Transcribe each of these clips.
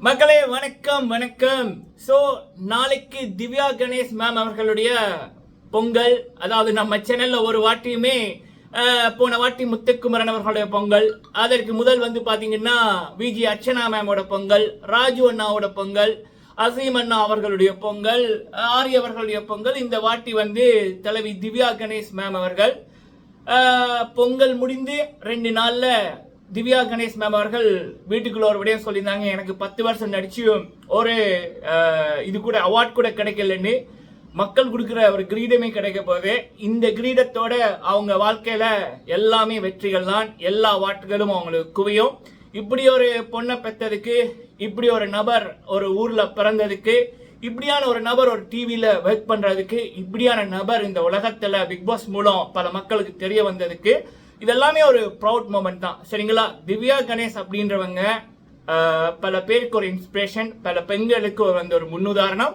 மக்களே வணக்கம் வணக்கம். ஸோ நாளைக்கு திவ்யா கணேஷ் மேம் அவர்களுடைய பொங்கல் அதாவது நம்ம சேனலில் ஒரு வாட்டியுமே போன வாட்டி முத்துக்குமரன் அவர்களுடைய பொங்கல் அதற்கு முதல் வந்து பார்த்தீங்கன்னா விஜி அர்ச்சனா மேமோட பொங்கல் ராஜு அண்ணாவோட பொங்கல் அசீம் அண்ணா அவர்களுடைய பொங்கல் ஆரி அவர்களுடைய பொங்கல் இந்த வாட்டி வந்து தலைவி திவ்யா கணேஷ் மேம் அவர்கள் பொங்கல் முடிந்து ரெண்டு நாளில் திவ்யா கணேஷ் மேம் அவர்கள் வீட்டுக்குள்ள ஒரு விடயம் சொல்லியிருந்தாங்க. எனக்கு பத்து வருஷம் நடிச்சு ஒரு இது கூட அவார்ட் கூட கிடைக்கலன்னு. மக்கள் கொடுக்குற ஒரு கிரீடமே கிடைக்க போகுது. இந்த கிரீடத்தோட அவங்க வாழ்க்கையில எல்லாமே வெற்றிகள் தான். எல்லா அவார்டுகளும் அவங்களுக்கு குவியும். இப்படி ஒரு பொண்ணை பெற்றதுக்கு இப்படி ஒரு நபர் ஒரு ஊர்ல பிறந்ததுக்கு இப்படியான ஒரு நபர் ஒரு டிவியில ஒர்க் பண்றதுக்கு இப்படியான நபர் இந்த உலகத்துல பிக் பாஸ் மூலம் பல மக்களுக்கு தெரிய வந்ததுக்கு இதெல்லாமே ஒரு ப்ரௌட் மூமெண்ட் தான். சரிங்களா? திவ்யா கணேஷ் அப்படின்றவங்க பல பேருக்கு ஒரு இன்ஸ்பிரேஷன் பல பெண்களுக்கு ஒரு வந்து ஒரு முன்னுதாரணம்.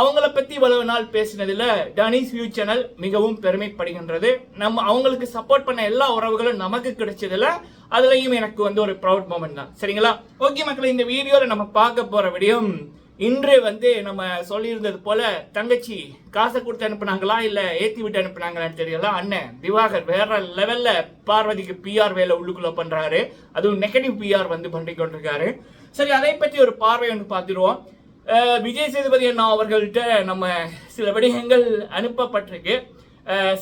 அவங்கள பத்தி இவ்வளவு நாள் பேசினதுல டனிஸ் வியூ சேனல் மிகவும் பெருமைப்படுகின்றது. நம்ம அவங்களுக்கு சப்போர்ட் பண்ண எல்லா உறவுகளும் நமக்கு கிடைச்சதுல அதுலயும் எனக்கு வந்து ஒரு ப்ரௌட் மூமெண்ட் தான். சரிங்களா? ஓகே மக்கள் இந்த வீடியோல நம்ம பார்க்க போற விடியும் இன்று வந்து நம்ம சொல்லியிருந்தது போல தங்கச்சி காசை கொடுத்து அனுப்புனாங்களா இல்லை ஏற்றி விட்டு அனுப்புனாங்களான்னு தெரியல. அண்ணன் திவாகர் வேற லெவலில் பார்வதிக்கு பிஆர் வேலை உள்ளுக்குள்ளே பண்ணுறாரு அதுவும் நெகட்டிவ் பிஆர் வந்து பண்ணி கொண்டிருக்காரு. சரி அதை பற்றி ஒரு பார்வை ஒன்று பார்த்துருவோம். விஜய் சேதுபதி அண்ணா அவர்கள்ட்ட நம்ம சில விடயங்கள் அனுப்பப்பட்டிருக்கு.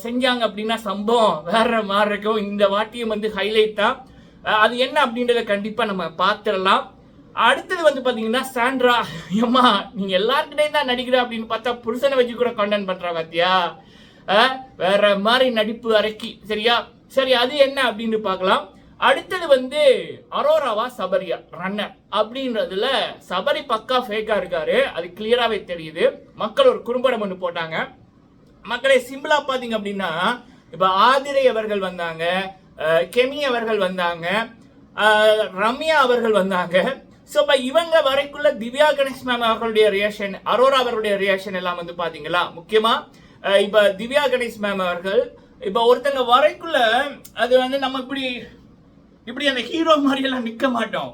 செஞ்சாங்க அப்படின்னா சம்பவம் வேற மாதிரி இருக்கும். இந்த வாட்டியும் வந்து ஹைலைட் தான். அது என்ன அப்படின்றத கண்டிப்பாக நம்ம பார்த்துடலாம். அடுத்தது வந்து பார்த்தீங்கன்னா சாண்ட்ரா ஏம்மா நீங்க எல்லாருக்கிட்டையும் தான் நடிக்கிற அப்படின்னு பார்த்தா புருஷனை வச்சு கூட கண்டென்ட் பண்றா பாத்தியா? வேற மாதிரி நடிப்பு அரைக்கி சரியா? சரி அது என்ன அப்படின்னு பார்க்கலாம். அடுத்தது வந்து அரோராவா சபரியா ரன்னர் அப்படின்றதுல சபரி பக்கா ஃபேக்கா இருக்காரு. அது கிளியராகவே தெரியுது. மக்கள் ஒரு குறும்படம் ஒன்று போட்டாங்க. மக்களை சிம்பிளா பார்த்தீங்க அப்படின்னா இப்போ ஆதிரை அவர்கள் வந்தாங்க கெமி அவர்கள் வந்தாங்க ரம்யா அவர்கள் வந்தாங்க. ஸோ இப்போ இவங்க வரைக்குள்ள திவ்யா கணேஷ் மேம் அவர்களுடைய ரியாக்ஷன் அரோரா அவருடைய ரியாக்ஷன் எல்லாம் வந்து பார்த்தீங்களா முக்கியமாக இப்போ திவ்யா கணேஷ் மேம் அவர்கள் இப்போ ஒருத்தங்க வரைக்குள்ள அது வந்து நம்ம இப்படி இப்படி அந்த ஹீரோ மாதிரியெல்லாம் நிற்க மாட்டோம்.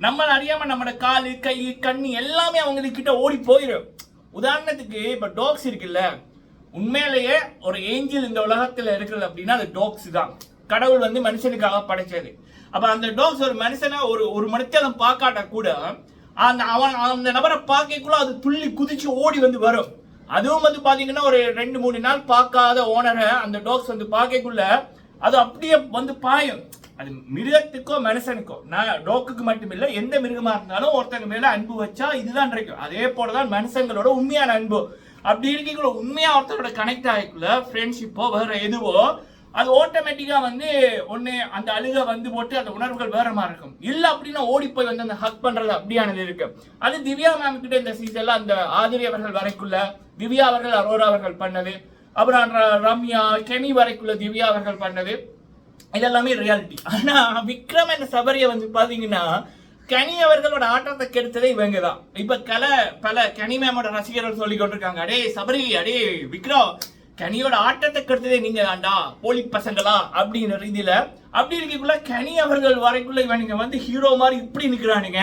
நம்ம அறியாம நம்மளோட காலு கை கண்ணு எல்லாமே அவங்க கிட்ட ஓடி போயிடும் உதாரணத்துக்கு இப்போ டாக்ஸ் இருக்குல்ல உண்மையிலேயே ஒரு ஏஞ்சல் இந்த உலகத்தில் இருக்குது அப்படின்னா அது டாக்ஸ் தான். கடவுள் வந்து மனுஷனுக்காக படைச்சது. அப்ப அந்த டாக்ஸ் ஒரு மனுஷனை ஒரு ஒரு மனுஷன் பார்க்காட்ட கூட அந்த அவன் அந்த நபரை பார்க்கக்குள்ள அது துள்ளி குதிச்சு ஓடி வந்து வரும். அதுவும் வந்து பாத்தீங்கன்னா ஒரு ரெண்டு மூணு நாள் பார்க்காத ஓனரை அந்த டாக்ஸ் வந்து பார்க்கக்குள்ள அது அப்படியே வந்து பாயும். அது மிருகத்துக்கோ மனுஷனுக்கோ. நான் டோக்குக்கு மட்டும் இல்லை எந்த மிருகமா இருந்தாலும் ஒருத்தங்க மேல அன்பு வச்சா இதுதான் கிடைக்கும் அதே போலதான் மனுஷங்களோட உண்மையான அன்பு. அப்படி இருக்கக்குள்ள உண்மையா ஒருத்தரோட கனெக்ட் ஆகிக்குள்ள ஃப்ரெண்ட்ஷிப்போ வேற எதுவோ அது ஆட்டோமேட்டிக்காக வந்து ஒன்று அந்த அழுக வந்து போட்டு அந்த உணர்வுகள் வேற மாதிரி இருக்கும். இல்லை அப்படின்னா ஓடி போய் வந்து அந்த ஹக் பண்ணுறது அப்படியானது இருக்கு. அது திவ்யா மேம் கிட்ட இந்த சீசன்ல அந்த ஆதிரி அவர்கள் வரைக்குள்ள திவ்யா அவர்கள் அரோரா அவர்கள் பண்ணது. அப்புறம் ரம்யா கெமி வரைக்குள்ள திவ்யா அவர்கள் பண்ணது. இதெல்லாமே ரியாலிட்டி ஆனால் விக்ரம் என்ற சபரியை வந்து பார்த்தீங்கன்னா கனி அவர்களோட ஆட்டத்தை கெடுத்ததே இவங்க தான். இப்போ கல பல கனி மேமோட ரசிகர்கள் சொல்லி கொண்டிருக்காங்க அடே சபரி அடே விக்ரம் கனியோட ஆட்டத்தை கெடுத்ததே நீங்க தான்டா போலி பசங்களா? அப்படிங்கிற ரீதியில அப்படி இருக்கக்குள்ள கனி அவர்கள் வரைக்குள்ள இவனுங்க வந்து ஹீரோ மாதிரி இப்படி நிக்கிறானுங்க.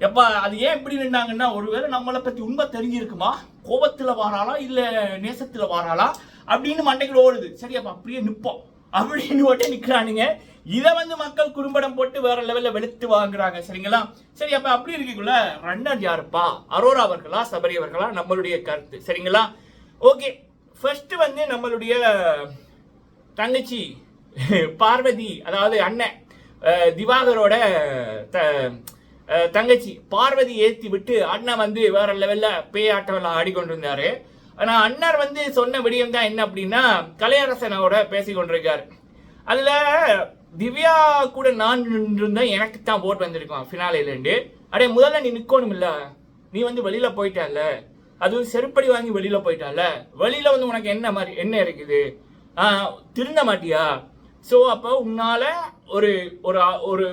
எப்பா அது ஏன் இப்படி நின்னாங்கன்னா ஒருவேளை நம்மளை பத்தி உண்மை தெரிஞ்சிருக்குமா? கோபத்துல வாராளா இல்ல நேசத்துல வாராளா? அப்படின்னு மண்டைக்குள்ள ஓடுது. சரி அப்ப அப்படியே நிப்போம். அப்படின்னு ஓட்டே நிக்கிறானுங்க. இதை வந்து மக்கள் குறும்படம் போட்டு வேற லெவல்ல வெளுத்து வாங்குறாங்க. சரிங்களா? சரி அப்ப அப்படி இருக்கக்குள்ள ரன்னர் யாருப்பா? அரோரா அவர்களா? சபரி அவர்களா? நம்மளுடைய கருத்து. சரிங்களா? ஓகே. ஃபர்ஸ்ட் வந்து நம்மளுடைய தங்கச்சி பார்வதி அதாவது அண்ணன் திவாகரோட த- தங்கச்சி பார்வதி ஏற்றி விட்டு அண்ணன் வந்து வேற லெவலில் பேய் ஆட்டம் ஆடிக்கொண்டிருந்தாரு. ஆனா அண்ணர் வந்து சொன்ன விடயம் தான் என்ன அப்படின்னா கலையரசனோட பேசி கொண்டிருக்கார். அதில் திவ்யா கூட நான் நின்றிருந்தேன் எனக்கு தான் ஓட் வந்திருக்கான் ஃபினாலையிலேருந்து அடே முதல்ல நீ நிற்கணும் இல்லை நீ வந்து வெளியில் போயிட்டல்ல அதுவும் செருப்படி வாங்கி வெளியில் போயிட்டால? வெளியில் வந்து உனக்கு என்ன மாதிரி என்ன இருக்குது? திருந்த மாட்டியா? ஸோ அப்போ உன்னால் ஒரு ஒரு ஒரு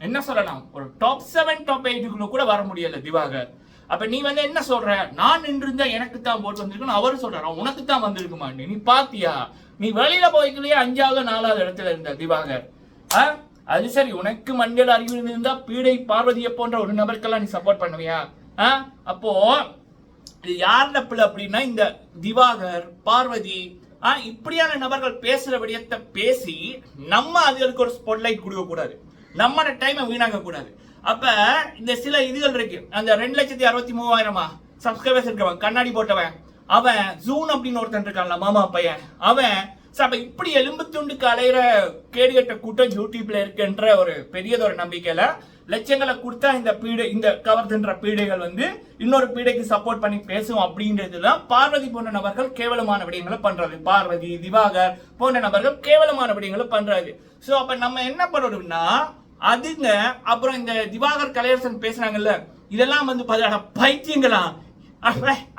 என்ன சொல்லலாம்? ஒரு டாப் செவன் டாப் எயிட்டுக்குள்ள கூட வர முடியல திவாகர். அப்போ நீ வந்து என்ன சொல்ற? நான் நின்றிருந்தா எனக்கு தான் போட்டு வந்திருக்குன்னு அவர் சொல்கிறார் உனக்கு தான் வந்திருக்குமா நீ பாத்தியா? நீ வெளியில் போய்க்கலையே அஞ்சாவது நாலாவது இடத்துல இருந்த திவாகர். ஆ? அது சரி உனக்கு மஞ்சள் அறிவு இருந்தா பீடை பார்வதியை போன்ற ஒரு நபருக்கெல்லாம் நீ சப்போர்ட் பண்ணுவியா? ஆ? அப்போது யார் பிள்ளை அப்படின்னா இந்த திவாகர் பார்வதி இப்படியான நபர்கள் பேசுற விடயத்தை பேசி நம்ம அதுகளுக்கு ஒரு ஸ்பாட்லைட் கொடுக்க கூடாது நம்மளோட டைமை வீணாக்க கூடாது அப்ப இந்த சில இதுகள் இருக்கு. அந்த ரெண்டு லட்சத்தி அறுபத்தி மூவாயிரமா? சப்ஸ்கிரைபர்ஸ் இருக்கவன் கண்ணாடி போட்டவன் அவன் ஜூன் அப்படின்னு ஒருத்தன் இருக்கான்ல மாமா பையன். அவன் அப்ப இப்படி எலும்பு துண்டுக்கு அலையிற கேடுகட்ட கூட்டம் யூடியூப்ல இருக்குன்ற ஒரு பெரியதொரு நம்பிக்கையில லட்சங்களை கொடுத்தா இந்த பீடை இந்த கவர்துன்ற பீடைகள் வந்து இன்னொரு பீடைக்கு சப்போர்ட் பண்ணி பேசும் அப்படின்றதுதான் பார்வதி போன்ற நபர்கள் கேவலமான விடயங்களை பண்றது. பார்வதி திவாகர் போன்ற நபர்கள் கேவலமான விடயங்களை பண்றாரு. ஸோ அப்ப நம்ம என்ன பண்ணணும்னா அதுங்க அப்புறம் இந்த திவாகர் கலையரசன் பேசுறாங்கல்ல இதெல்லாம் வந்து பாத்தீங்கன்னா பைத்தியங்களா?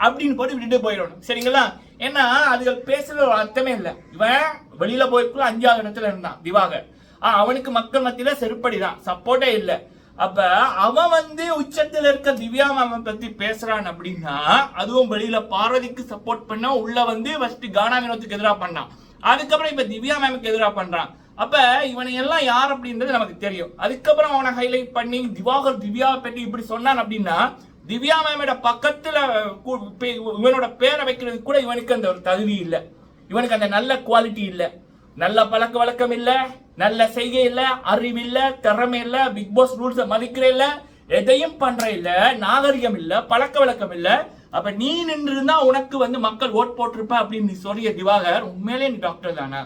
அப்படின்னு போட்டு விட்டுட்டு போயிடணும். சரிங்களா? ஏன்னா அதுகள் பேசுறது ஒரு அர்த்தமே இல்லை. இவன் வெளியில போய்க்குள்ள அஞ்சாவது இடத்துல இருந்தான் திவாகர். அவனுக்கு மக்கள் மத்தியில செருப்படி தான் சப்போர்ட்டே இல்லை. அப்ப அவன் வந்து உச்சத்துல இருக்க திவ்யா மேம பத்தி பேசுறான் அப்படின்னா அதுவும் வெளியில பார்வதிக்கு சப்போர்ட் பண்ணா உள்ள வந்து ஃபர்ஸ்ட் கானா வினோத்துக்கு எதிராக பண்ணான். அதுக்கப்புறம் இப்ப திவ்யா மேமுக்கு எதிராக பண்றான். அப்ப இவனை எல்லாம் யார் அப்படின்றது நமக்கு தெரியும். அதுக்கப்புறம் அவனை ஹைலைட் பண்ணி திவாகர் திவ்யாவை பற்றி இப்படி சொன்னான் அப்படின்னா திவ்யா மேமோட பக்கத்துல இவனோட பேரை வைக்கிறதுக்கு கூட இவனுக்கு அந்த ஒரு தகுதி இல்லை. இவனுக்கு அந்த நல்ல குவாலிட்டி இல்லை. நல்ல பழக்க வழக்கம் இல்ல நல்ல செய்கை இல்ல அறிவு இல்ல திறமை இல்ல பிக் பாஸ் ரூல்ஸை மதிக்கிற இல்ல எதையும் பண்ற இல்ல நாகரிகம் இல்ல பழக்க வழக்கம் இல்ல. அப்ப நீ நின்று இருந்தா உனக்கு வந்து மக்கள் ஓட் போட்டிருப்ப அப்படின்னு நீ சொல்லிய திவாகர் உண்மையிலே நீ டாக்டர் தானா?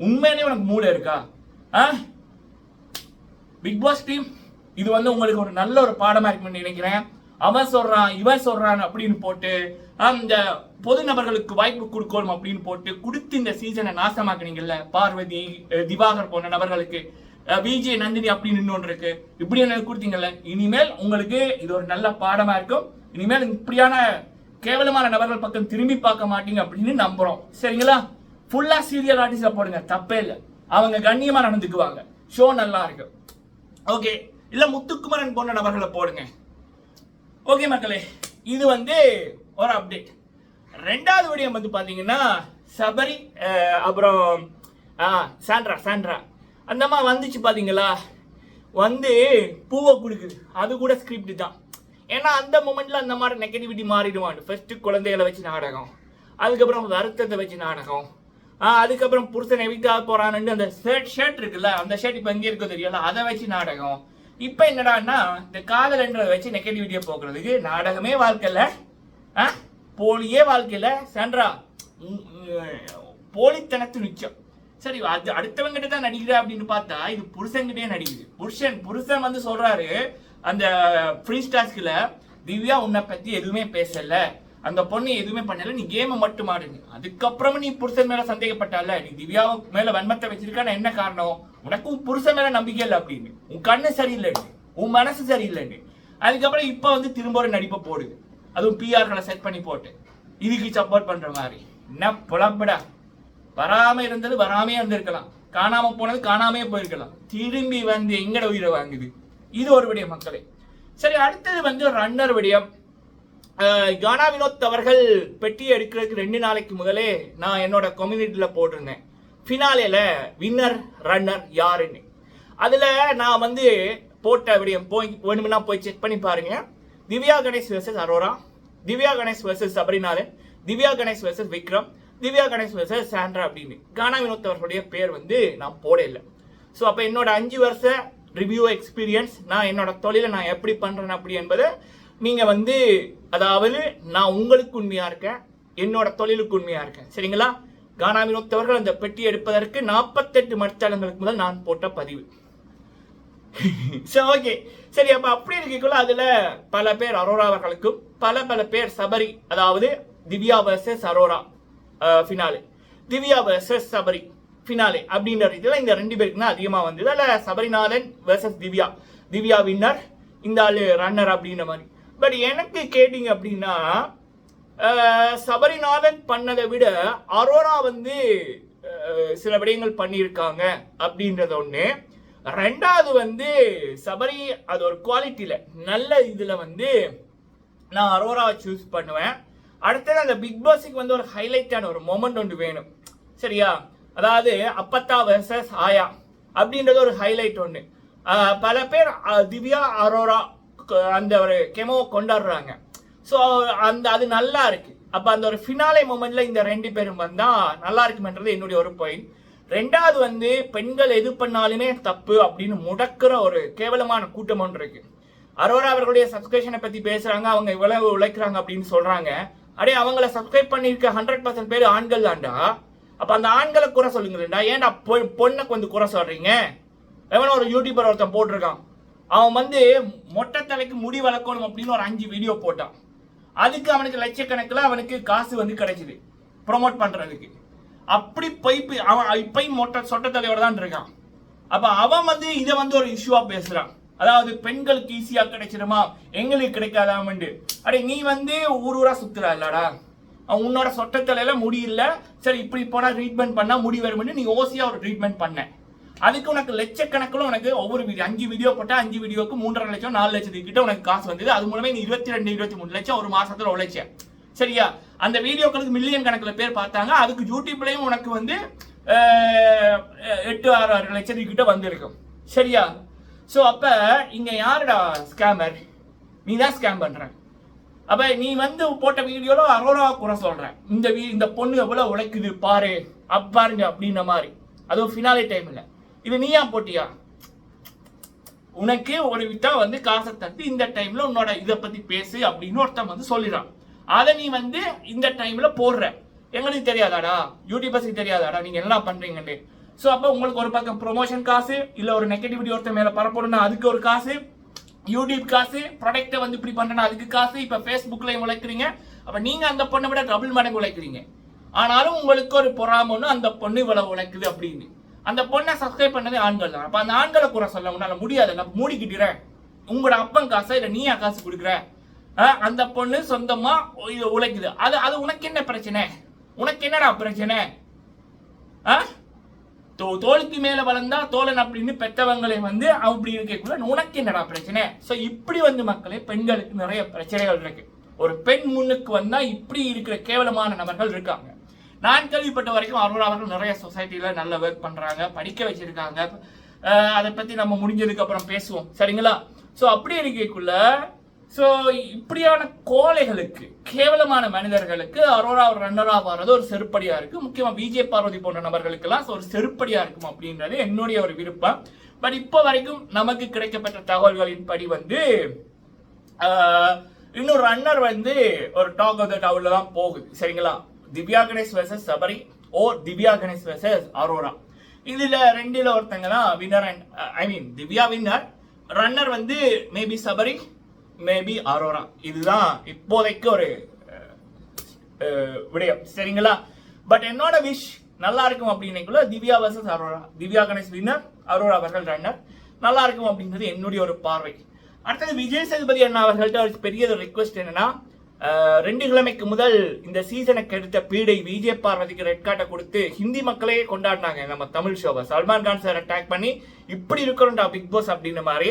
உண்மையிலே உனக்கு மூளை இருக்கா? ஆ? பிக் பாஸ் டீம் இது வந்து உங்களுக்கு ஒரு நல்ல ஒரு பாடமா இருக்கும்னு நினைக்கிறேன். அவன் சொல்றான் இவன் சொல்றான் அப்படின்னு போட்டு அந்த பொது நபர்களுக்கு வாய்ப்பு கொடுக்கணும் அப்படின்னு போட்டு கொடுத்து இந்த சீசனை நாசமாக்குனீங்கல்ல? பார்வதி திவாகர் போன்ற நபர்களுக்கு. விஜய் நந்தினி அப்படின்னு இன்னொன்று இருக்கு. இப்படி எனக்கு கொடுத்தீங்கல்ல? இனிமேல் உங்களுக்கு இது ஒரு நல்ல பாடமா இருக்கும். இனிமேல் இப்படியான கேவலமான நபர்கள் பக்கம் திரும்பி பார்க்க மாட்டீங்க அப்படின்னு நம்புறோம். சரிங்களா? ஃபுல்லா சீரியல் ஆர்டிஸ்ட போடுங்க. தப்பே இல்லை. அவங்க கண்ணியமா நடந்துக்குவாங்க. ஷோ நல்லா இருக்கும் ஓகே இல்ல முத்துக்குமரன் போன்ற நபர்களை போடுங்க. ஓகே மக்களே இது வந்து ஒரு அப்டேட் ரெண்டாவது விடயம் வந்து பார்த்தீங்கன்னா சபரி அப்புறம் ஆ சாண்ட்ரா சாண்ட்ரா. அந்தம்மா வந்துச்சு பார்த்தீங்களா வந்து பூவை கொடுக்குது. அது கூட ஸ்கிரிப்ட் தான். ஏன்னா அந்த மூமெண்ட்ல அந்த மாதிரி நெகட்டிவிட்டி மாறிடுவான். ஃபஸ்ட்டு குழந்தைகளை வச்சு நாடகம். அதுக்கப்புறம் வருத்தத்தை வச்சு நாடகம். அதுக்கப்புறம் புருஷன் எவிக்காக போகிறான்னு அந்த ஷர்ட் ஷர்ட் இருக்குல்ல அந்த ஷர்ட் இப்போ எங்கே இருக்கோ தெரியல அதை வச்சு நாடகம். இப்போ என்னடான்னா இந்த காதல்ன்றதை வச்சு நெகட்டிவிட்டியை போக்குறதுக்கு நாடகமே வாழ்க்கையில் ஆ? போலியே வாழ்க்கையில் சாண்ட்ரா போலித்தனத்து நிச்சயம் சரி அது அடுத்தவங்கிட்ட தான் நடிக்கிறா அப்படின்னு பார்த்தா இது புருஷன்கிட்டயே நடிக்குது. புருஷன் புருஷன் வந்து சொல்றாரு அந்த ஃப்ரீ ஸ்டாஸ்கில் திவ்யா உன்னை பத்தி எதுவுமே பேசலை. அந்த பொண்ணு எதுவுமே பண்ணல நீ கேமை மட்டும் ஆடுங்க அதுக்கப்புறமா நீ புருஷன் மேல சந்தேகப்பட்டால நீ திவ்யா மேல வன்மத்தை வச்சிருக்கான என்ன காரணம்? உனக்கு உன் புருஷன் மேல நம்பிக்கை இல்லை அப்படின்னு. உன் கண்ணு சரியில்லைன்னு உன் மனசு சரியில்லைன்னு அதுக்கப்புறம் இப்ப வந்து திரும்ப ஒரு நடிப்பை போடுது அதுவும் பிஆர்களை செட் பண்ணி போட்டு. இதுக்கு சப்போர்ட் பண்ற மாதிரி. என்ன புலப்படா வராம இருந்தது வராமே இருந்திருக்கலாம் காணாம போனது காணாமே போயிருக்கலாம். திரும்பி வந்து எங்கட உயிரை வாங்குது? இது ஒரு விடயம் மக்களே. சரி அடுத்தது வந்து ரன்னர் விடயம். கானா வினோத் அவர்கள் பெட்டி எடுக்கிறதுக்கு ரெண்டு நாளைக்கு முதலே நான் என்னோட கம்யூனிட்டியில் போட்டிருந்தேன். ஃபினாலேல வின்னர் ரன்னர் யாருன்னு. அதில் நான் வந்து போட்ட விடயம் போய் வேணும்னா போய் செக் பண்ணி பாருங்க. Divya Ganesh versus Aurora. Divya Ganesh versus Sabarinathan. Divya Ganesh versus Vikram. Divya Ganesh versus Sandra அப்படின்னு. கானா வினோத் அவர்களுடைய பேர் வந்து நான் போட இல்லை ஸோ அப்போ என்னோட அஞ்சு வருஷ ரிவ்யூ எக்ஸ்பீரியன்ஸ் நான் என்னோட தொழிலை நான் எப்படி பண்ணுறேன் அப்படி என்பதை நீங்கள் வந்து அதாவது நான் உங்களுக்கு உண்மையாக இருக்கேன் என்னோட தொழிலுக்கு உண்மையாக இருக்கேன். சரிங்களா? கானா வினோத்தவர்கள் அந்த பெட்டி எடுப்பதற்கு நாற்பத்தெட்டு மணித்தளங்களுக்கு முதல் நான் போட்ட பதிவு. சரி ஓகே. சரி அப்போ அப்படி இருக்கக்குள்ள அதில் பல பேர் அரோரா அவர்களுக்கும் பல பல பேர் சபரி அதாவது Divya versus Aurora finale Divya versus Sabari finale அப்படின்ற இதில் இந்த ரெண்டு பேருக்கு தான் அதிகமாக வந்தது. அதில் சபரிநாதன் வர்சஸ் திவ்யா. திவ்யா வின்னர் இந்த ஆளு ரன்னர் அப்படின்ற மாதிரி. பட் எனக்கு கேட்டிங்க அப்படின்னா சபரிநாதன் பண்ணதை விட அரோரா வந்து சில விடயங்கள் பண்ணியிருக்காங்க அப்படின்றது ஒன்று ரெண்டாவது வந்து சபரி அது ஒரு குவாலிட்டியில் நல்ல இதில் வந்து நான் அரோராவை சூஸ் பண்ணுவேன். அடுத்தது அந்த பிக் பாஸுக்கு வந்து ஒரு ஹைலைட்டான ஒரு மொமெண்ட் ஒன்று வேணும். சரியா? அதாவது அப்பத்தா வெர்சஸ் ஆயா அப்படின்றது ஒரு ஹைலைட் ஒன்று பல பேர் திவ்யா அரோரா அந்த ஒரு கெமோ கொண்டாடுறாங்க. ஸோ அந்த அது நல்லா இருக்கு. அப்போ அந்த ஒரு ஃபினாலே மூமெண்ட்ல இந்த ரெண்டு பேரும் வந்தா நல்லா இருக்குமென்றது என்னுடைய ஒரு பாயிண்ட் ரெண்டாவது வந்து பெண்கள் எது பண்ணாலுமே தப்பு அப்படின்னு முடக்கிற ஒரு கேவலமான கூட்டம் ஒன்று இருக்கு. அரோரா அவர்களுடைய சப்ஸ்கிரிப்ஷனை பத்தி பேசுறாங்க அவங்க இவ்வளவு உழைக்கிறாங்க அப்படின்னு சொல்றாங்க. அடே அவங்கள சப்ஸ்கிரைப் பண்ணியிருக்க ஹண்ட்ரட் பர்சன்ட் பேர் ஆண்கள் தான்டா. அப்போ அந்த ஆண்களை குறை சொல்லுங்களேன்டா ஏன்டா பொ- பொண்ணை கொஞ்சம் குறை சொல்றீங்க? எவனோ ஒரு யூடியூபர் ஒருத்தன் போட்டிருக்கான். அவன் வந்து மொட்டை தலைக்கு முடி வளர்க்கணும் அப்படின்னு ஒரு அஞ்சு வீடியோ போட்டான். அதுக்கு அவனுக்கு லட்சக்கணக்கில் அவனுக்கு காசு வந்து கிடைச்சிது. ப்ரொமோட் பண்ணுறதுக்கு அப்படி பைப்பு அவன் இப்பயும் மொட்டை சொட்ட தலையோட தான் இருக்கான். அப்போ அவன் வந்து இதை வந்து ஒரு இஷ்யூவாக பேசுகிறான் அதாவது பெண்களுக்கு ஈஸியாக கிடைச்சிடுமா எங்களுக்கு கிடைக்காதாமண்டு அடே நீ வந்து ஊர் ஊராக சுத்துறா இல்லடா. அவன் உன்னோட சொட்டத்தலையில் முடியல சரி இப்படி போனால் ட்ரீட்மெண்ட் பண்ணால் முடி வரும்னு நீ ஓசியாக ஒரு ட்ரீட்மெண்ட் பண்ண. அதுக்கு உனக்கு லட்சக்கணக்கில் உனக்கு ஒவ்வொரு வீடியோ அஞ்சு வீடியோ போட்டால் அஞ்சு வீடியோக்கு மூன்றரை லட்சம் நாலு லட்சத்துக்கு கிட்ட உனக்கு காசு வந்தது. அது மூலமே நீ இருபத்தி ரெண்டு இருபத்தி மூணு லட்சம் ஒரு மாசத்துல உழைச்ச சரியா? அந்த வீடியோக்களுக்கு மில்லியன் கணக்கில் பேர் பார்த்தாங்க. அதுக்கு யூடியூப்லேயும் உனக்கு வந்து எட்டு ஆறு ஆறு லட்சத்துக்கு கிட்ட வந்திருக்கும் சரியா? ஸோ அப்ப இங்க யாருடா ஸ்கேமர் நீ தான் ஸ்கேம் பண்ற. அப்ப நீ வந்து போட்ட வீடியோல அரோரா குறை சொல்ற. இந்த வீ இந்த பொண்ணு எவ்வளவு உழைக்குது பாரு. அப்பாருங்க அப்படின்ன அப்படின்ற மாதிரி. அதுவும் ஃபினாலே டைமில் இது நீயா போட்டியா? உனக்கு ஒரு விட்டா வந்து காசை தட்டு இந்த டைம்ல உன்னோட இதை பத்தி பேசு அப்படின்னு ஒருத்தன் வந்து சொல்லிடுறான். அதை நீ வந்து இந்த டைம்ல போடுற. எங்களுக்கு தெரியாதாடா? யூடியூபர்ஸுக்கு தெரியாதாடா? நீங்க என்ன பண்றீங்கன்னு. ஸோ அப்போ உங்களுக்கு ஒரு பக்கம் ப்ரொமோஷன் காசு இல்லை ஒரு நெகட்டிவிட்டி ஒருத்தன் மேலே பரப்பணும்னா அதுக்கு ஒரு காசு. யூடியூப் காசு ப்ராடக்ட்டை வந்து இப்படி பண்றேன்னா அதுக்கு காசு. இப்போ ஃபேஸ்புக்லையும் உழைக்கிறீங்க. அப்போ நீங்கள் அந்த பொண்ணை விட டபுள் மடங்கு உழைக்கிறீங்க. ஆனாலும் உங்களுக்கு ஒரு பொறாமன்னு அந்த பொண்ணு இவ்வளவு உழைக்குது அப்படின்னு. அந்த பொண்ணை சப்ஸ்கிரைப் பண்ணது ஆண்கள் தான். அப்போ அந்த ஆண்களை கூட சொல்ல உன்னால முடியாது. நான் மூடிக்கிட்டுறேன் உங்களோட அப்பன் காசை இல்லை நீயா காசு கொடுக்குற. அந்த பொண்ணு சொந்தமா இது உழைக்குது. அது அது உனக்கு என்ன பிரச்சனை? உனக்கு என்னடா பிரச்சனை? ஆ? தோ தோலுக்கு மேல வளர்ந்தா தோழன் அப்படின்னு பெற்றவங்களை வந்து அப்படி இருக்கக்குள்ள உனக்கு என்னடா பிரச்சனை? ஸோ இப்படி வந்து மக்களே பெண்களுக்கு நிறைய பிரச்சனைகள் இருக்கு. ஒரு பெண் முன்னுக்கு வந்தா இப்படி இருக்கிற கேவலமான நபர்கள் இருக்காங்க. நான் கேள்விப்பட்ட வரைக்கும் அருள் அவர்கள் நிறைய சொசைட்டியில் நல்ல ஒர்க் பண்ணுறாங்க படிக்க வச்சிருக்காங்க. அதை பற்றி நம்ம முடிஞ்சதுக்கு அப்புறம் பேசுவோம். சரிங்களா? ஸோ அப்படி இருக்கக்குள்ள ஸோ இப்படியான கோழைகளுக்கு கேவலமான மனிதர்களுக்கு அரோரா ஒரு ரன்னரா வர்றது ஒரு செருப்படியா இருக்கு. முக்கியமா விஜய் பார்வதி போன்ற நபர்களுக்கெல்லாம் ஒரு செருப்படியா இருக்கும் அப்படின்றது என்னுடைய ஒரு விருப்பம். பட் இப்போ வரைக்கும் நமக்கு கிடைக்கப்பட்ட தகவல்களின் படி வந்து இன்னொரு ரன்னர் வந்து ஒரு டாக் ஆஃப் த டவுல தான் போகுது. சரிங்களா? Divya Ganesh versus Sabari or Divya Ganesh versus Aurora. இதில் ரெண்டில் ஒருத்தங்க தான் winner and uh, I mean Divya winner runner வந்து மேபி சபரி மேபி அரோரா. இதுதான் இப்போதைக்கு ஒரு uh, uh, விடயம். சரிங்களா? பட் என்னோட விஷ் நல்லா இருக்கும் அப்படின்னைக்குள்ள Divya versus Aurora. Divya Ganesh winner Aurora அவர்கள் ரன்னர் நல்லா இருக்கும் அப்படின்றது என்னுடைய ஒரு பார்வை. அடுத்தது விஜய் சேதுபதி அண்ணா அவர்கள்ட்ட ஒரு பெரிய ஒரு ரிக்வெஸ்ட் என்னன்னா ரெண்டு கிழமைக்கு முதல் இந்த சீசனுக்கு எடுத்த பீடை விஜய் பார்வதிக்கு ரெட் கார்டை கொடுத்து ஹிந்தி மக்களே கொண்டாடினாங்க. நம்ம தமிழ் ஷோவை சல்மான் கான் சார் அட்டாக் பண்ணி இப்படி இருக்கிறோம்டா பிக் பாஸ் அப்படின்ற மாதிரி.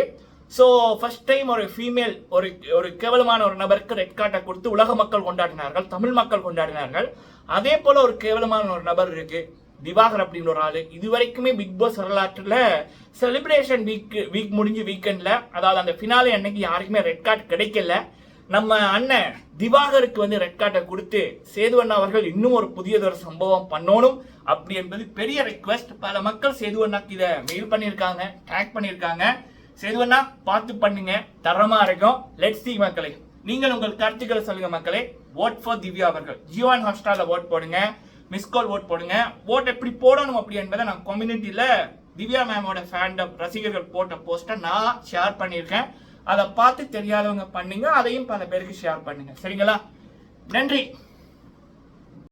ஸோ ஃபர்ஸ்ட் டைம் ஒரு ஃபீமேல் ஒரு ஒரு கேவலமான ஒரு நபருக்கு ரெட் கார்டை கொடுத்து உலக மக்கள் கொண்டாடினார்கள் தமிழ் மக்கள் கொண்டாடினார்கள். அதே போல ஒரு கேவலமான ஒரு நபர் இருக்கு திவாகர் அப்படின்னு ஒரு ஆள். இது வரைக்குமே பிக் பாஸ் வரலாற்றில் செலிப்ரேஷன் வீக் வீக் முடிஞ்சு வீக்கெண்டில் அதாவது அந்த ஃபினாலே அன்னைக்கு யாருக்குமே ரெட் கார்டு கிடைக்கல. நம்ம அண்ணன் திவாகருக்கு வந்து ரெட் கார்டை கொடுத்து சேதுவண்ணா அவர்கள் இன்னும் ஒரு புதியதொரு சம்பவம் பண்ணணும் அப்படி என்பது பெரிய ரெக்வெஸ்ட் பல மக்கள் சேதுவண்ணாக்கு இதை மெயில் பண்ணியிருக்காங்க டேக் பண்ணியிருக்காங்க. சேதுவண்ணா பார்த்து பண்ணுங்க. தரமா இருக்கும். லெட் சி மக்களே. நீங்கள் உங்கள் கருத்துக்களை சொல்லுங்க மக்களே. ஓட் ஃபார் திவ்யா அவர்கள். ஜியோன் ஹாஸ்டால ஓட் போடுங்க. மிஸ் கால் ஓட் போடுங்க. ஓட் எப்படி போடணும் அப்படி என்பதை நான் கம்யூனிட்டியில் திவ்யா மேமோட ஃபேண்டம் ரசிகர்கள் போட்ட போஸ்ட்டை நான் ஷேர் பண்ணியிருக்கேன். அதை பார்த்து தெரியாதவங்க பண்ணுங்க அதையும் பல பேருக்கு ஷேர் பண்ணுங்க. சரிங்களா? நன்றி.